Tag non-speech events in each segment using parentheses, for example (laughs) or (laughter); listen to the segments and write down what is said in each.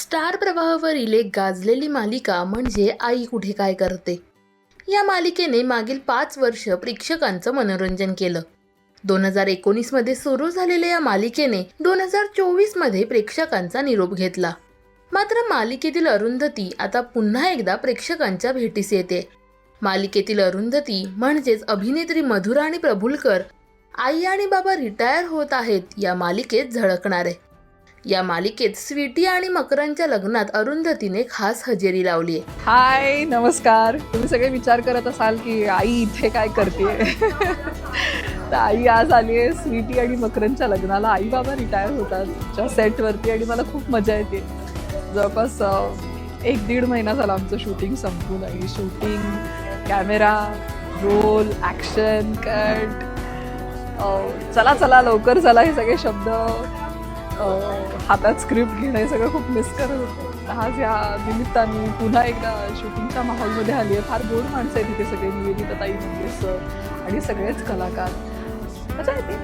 Star प्रवाहावरील एक गाजलेली मालिका म्हणजे आई कुठे काय करते? या मालिकेने मागील पाच वर्ष प्रेक्षकांचं मनोरंजन केलं. दोन हजार एकोणीसमध्ये सुरू झालेल्या या मालिकेने दोन हजार चोवीसमध्ये प्रेक्षकांचा निरोप घेतला. मात्र मालिकेतील अरुंधती आता पुन्हा एकदा प्रेक्षकांच्या भेटीस येते. मालिकेतील अरुंधती म्हणजेच अभिनेत्री मधुरा आणि प्रभुलकर आई आणि बाबा रिटायर होत आहेत या मालिकेत झळकणार. आहे या मालिकेत स्वीटी आणि मकरांच्या लग्नात अरुंधतीने खास हजेरी लावली आहे हाय नमस्कार. तुम्ही सगळे विचार करत असाल की आई इथे काय करते (laughs) तर आई आज आली आहे स्वीटी आणि मकरांच्या लग्नाला. आई बाबा रिटायर होतात सेटवरती आणि मला खूप मजा येते. जवळपास एक दीड महिना झाला आमचं शूटिंग संपून आणि shooting camera roll action cut चला चला लवकर चला हे सगळे शब्द. हातात स्क्रिप्ट घेणं हे सगळं खूप मिस करत होते. आज या निमित्ताने पुन्हा एकदा शूटिंगच्या माहोलमध्ये आली आहे. फार गोड माणसं आहे तिथे सगळे निवेदिता ताई म्हणजे सर आणि सगळेच कलाकार. मजा येते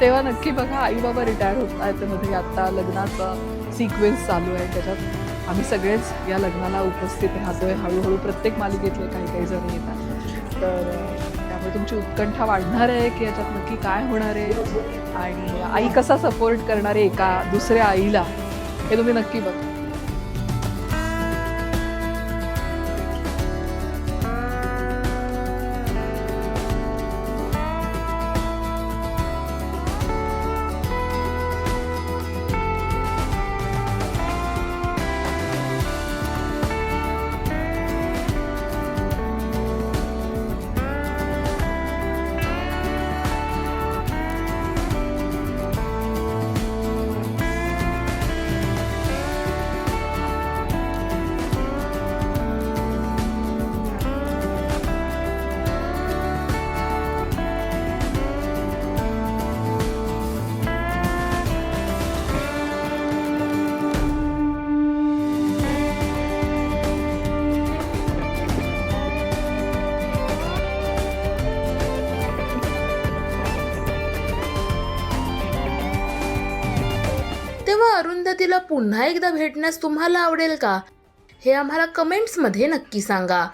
तेव्हा नक्की बघा आई बाबा रिटायर होत आहेत मध्ये आत्ता लग्नाचा सिक्वेन्स चालू आहे. त्याच्यात आम्ही सगळेच या लग्नाला उपस्थित राहतोय. हळूहळू प्रत्येक मालिकेतले काही काही जण येतात. तर त्यामुळे तुमची उत्कंठा वाढणार आहे की याच्यात नक्की काय होणार आहे? आणि आई कसा सपोर्ट करणार आहे एका दुसऱ्या आईला हे तुम्ही नक्की बघा. अरुंधतीला पुन्हा एकदा भेटण्यास तुम्हाला आवडेल का? हे आम्हाला कमेंट्समध्ये नक्की सांगा.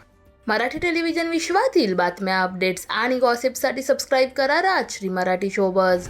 मराठी टेलिव्हिजन विश्वातील बातम्या अपडेट्स आणि गॉसिपसाठी सबस्क्राईब करा राजश्री मराठी शोबज